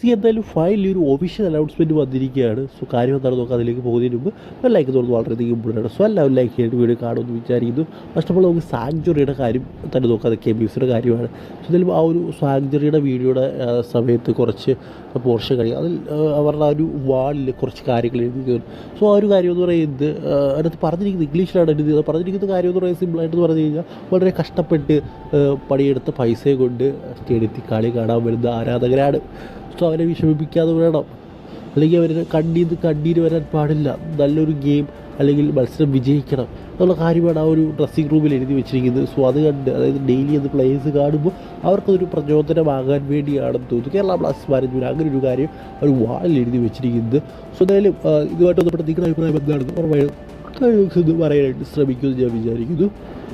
C എന്തായാലും finally ഒരു official announcement വന്നിരിക്കുകയാണ്. സോ കാര്യം എന്താണ് നോക്കാം. അതിലേക്ക് പോകുന്നതിന് മുമ്പ് ഒരു ലൈക്ക് തോന്നുന്നു വളരെയധികം ഇമ്പോർട്ടന്റ് സോ എല്ലാവരും ലൈക്ക് ചെയ്തിട്ട് വീഡിയോ കാണുമെന്ന് വിചാരിക്കുന്നു. ഫസ്റ്റ് ഓഫ് ഓൾ നമുക്ക് സാങ്ചുറിയുടെ കാര്യം തന്നെ നോക്കാം. അത് മ്യൂസിയുടെ കാര്യമാണ്. സോ എന്തായാലും ആ ഒരു സാങ്ചുറിയുടെ വീഡിയോയുടെ സമയത്ത് കുറച്ച് പോർഷൻ കഴിയും അതിൽ അവരുടെ ആ ഒരു വാളിൽ കുറച്ച് കാര്യങ്ങൾ എഴുതിക്കുന്നു സോ ആ ഒരു കാര്യം എന്ന് പറയുന്നത് അതിനകത്ത് പറഞ്ഞിരിക്കുന്നത് ഇംഗ്ലീഷിലാണ് എഴുതിയത് പറഞ്ഞിരിക്കുന്ന കാര്യം എന്ന് പറയുന്നത് സിമ്പിളായിട്ട് പറഞ്ഞു കഴിഞ്ഞാൽ വളരെ കഷ്ടപ്പെട്ട് പണിയെടുത്ത പൈസയെ കൊണ്ട് സ്റ്റേഡിയത്തിൽ കളി കാണാൻ വരുന്ന ആരാധകരാണ്. സോ അവരെ വിഷമിപ്പിക്കാതെ വേണം. അല്ലെങ്കിൽ അവർ കണ്ണീന്ന് കണ്ണീര് വരാൻ പാടില്ല. നല്ലൊരു ഗെയിം അല്ലെങ്കിൽ മത്സരം വിജയിക്കണം എന്നുള്ള കാര്യമാണ് ആ ഒരു ഡ്രസ്സിംഗ് റൂമിൽ എഴുതി വെച്ചിരിക്കുന്നത്. സോ അത് കണ്ട് അതായത് ഡെയിലി അത് പ്ലേയേഴ്സ് കാണുമ്പോൾ അവർക്കതൊരു പ്രചോദനമാകാൻ വേണ്ടിയാണെന്ന് തോന്നുന്നു. കേരള ബ്ലാസ്റ്റേഴ്സ് മാനേജ്മെന്റ് അങ്ങനെ ഒരു കാര്യം ഒരു വാളിൽ എഴുതി വെച്ചിരിക്കുന്നത്. സോ എന്തായാലും ഇതുമായിട്ട് ബന്ധപ്പെട്ട നിങ്ങളുടെ അഭിപ്രായം എന്താണെന്ന് പറയാനായിട്ട് ശ്രമിക്കുമെന്ന് ഞാൻ വിചാരിക്കുന്നു.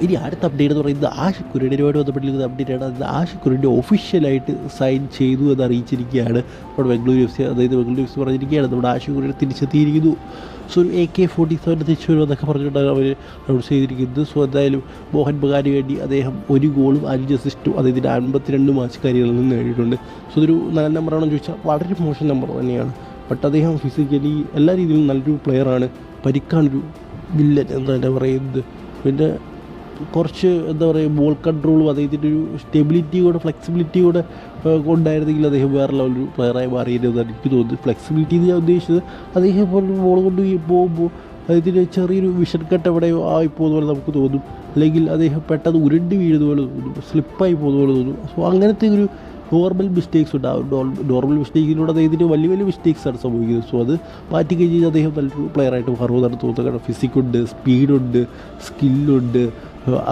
ഇനി അടുത്ത അപ്ഡേറ്റ് എന്ന് പറയുന്നത് ആഷിക്കുരുടിനുമായിട്ട് ബന്ധപ്പെട്ടിരിക്കുന്ന അപ്ഡേറ്റ് ആണ്. അത് കുരുടെ ഒഫീഷ്യലായിട്ട് സൈൻ ചെയ്തു എന്ന് അറിയിച്ചിരിക്കുകയാണ് നമ്മുടെ ബംഗളൂരു എഫ് സി അതായത് ബംഗളൂരു എഫ് സി പറഞ്ഞിരിക്കുകയാണ്. നമ്മുടെ ആഷിക്കുരുടി തിരിച്ചെത്തിയിരിക്കുന്നു. സോ ഒരു എ കെ ഫോർട്ടി സെവൻ തിരിച്ചു വരുമെന്നൊക്കെ പറഞ്ഞിട്ടാണ് അവർ അനൗൺസ് ചെയ്തിരിക്കുന്നത്. സോ എന്തായാലും മോഹൻ ബഗാന് വേണ്ടി അദ്ദേഹം ഒരു ഗോളും അഞ്ച് അസിസ്റ്റും അതായത് അൻപത്തിരണ്ട് മാച്ച് കാര്യങ്ങളിൽ നിന്ന് നേടിയിട്ടുണ്ട്. സോ ഇതൊരു നല്ല നമ്പറാണെന്ന് ചോദിച്ചാൽ വളരെ മോശം നമ്പർ തന്നെയാണ്. ബട്ട് അദ്ദേഹം ഫിസിക്കലി എല്ലാ രീതിയിലും നല്ലൊരു പ്ലെയറാണ് പരിക്കാണൊരു വില്ലൻ എന്ന് തന്നെ പറയുന്നത്. പിന്നെ കുറച്ച് എന്താ പറയുക ബോൾ കൺട്രോളും അദ്ദേഹത്തിന്റെ ഒരു സ്റ്റെബിലിറ്റി കൂടെ ഫ്ലെക്സിബിലിറ്റി കൂടെ ഉണ്ടായിരുന്നെങ്കിൽ അദ്ദേഹം വേറെ ലെവലൊരു പ്ലെയറായി മാറിയിരുന്നതാണ് എനിക്ക് തോന്നുന്നത് ഫ്ലെക്സിബിലിറ്റി എന്ന് ഞാൻ ഉദ്ദേശിച്ചത് അദ്ദേഹം ഇപ്പോൾ ബോൾ കൊണ്ട് പോകുമ്പോൾ അദ്ദേഹത്തിന്റെ ചെറിയൊരു വിഷൻ കട്ട് എവിടെയോ ആയി പോലെ നമുക്ക് തോന്നും. അല്ലെങ്കിൽ അദ്ദേഹം പെട്ടെന്ന് ഉരുണ്ട് വീഴുന്ന പോലെ തോന്നും സ്ലിപ്പായി പോകുന്ന പോലെ തോന്നും. സോ അങ്ങനത്തെ ഒരു നോർമൽ മിസ്റ്റേക്സ് ഉണ്ടാവും നോർമൽ മിസ്റ്റേക്കിലൂടെ അദ്ദേഹത്തിന് വലിയ വലിയ മിസ്റ്റേക്സ് ആണ് സംഭവിക്കുന്നത്. സോ അത് മാറ്റി കഴിഞ്ഞ് കഴിഞ്ഞാൽ അദ്ദേഹം നല്ലൊരു പ്ലെയറായിട്ട് മാറുമെന്നാണ് തോന്നുന്നത് കാരണം ഫിസിക്കുണ്ട് സ്പീഡുണ്ട് സ്കില്ലുണ്ട്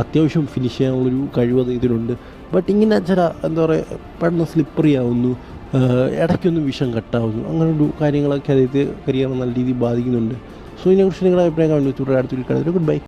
അത്യാവശ്യം ഫിനിഷ് ചെയ്യാനുള്ളൊരു കഴിവ് അദ്ദേഹത്തിനുണ്ട് ബട്ട് ഇങ്ങനെ ചില എന്താ പറയുക പെട്ടെന്ന് സ്ലിപ്പറി ആവുന്നു ഇടയ്ക്കൊന്നും വിഷം കട്ടാവുന്നു അങ്ങനെ ഒരു കാര്യങ്ങളൊക്കെ അദ്ദേഹത്തെ കരിയർ നല്ല രീതിയിൽ ബാധിക്കുന്നുണ്ട്. സോ ഇതിനെക്കുറിച്ച് നിങ്ങളുടെ അഭിപ്രായം കാണുന്നു അടുത്തൊരു ഗുഡ് ബൈ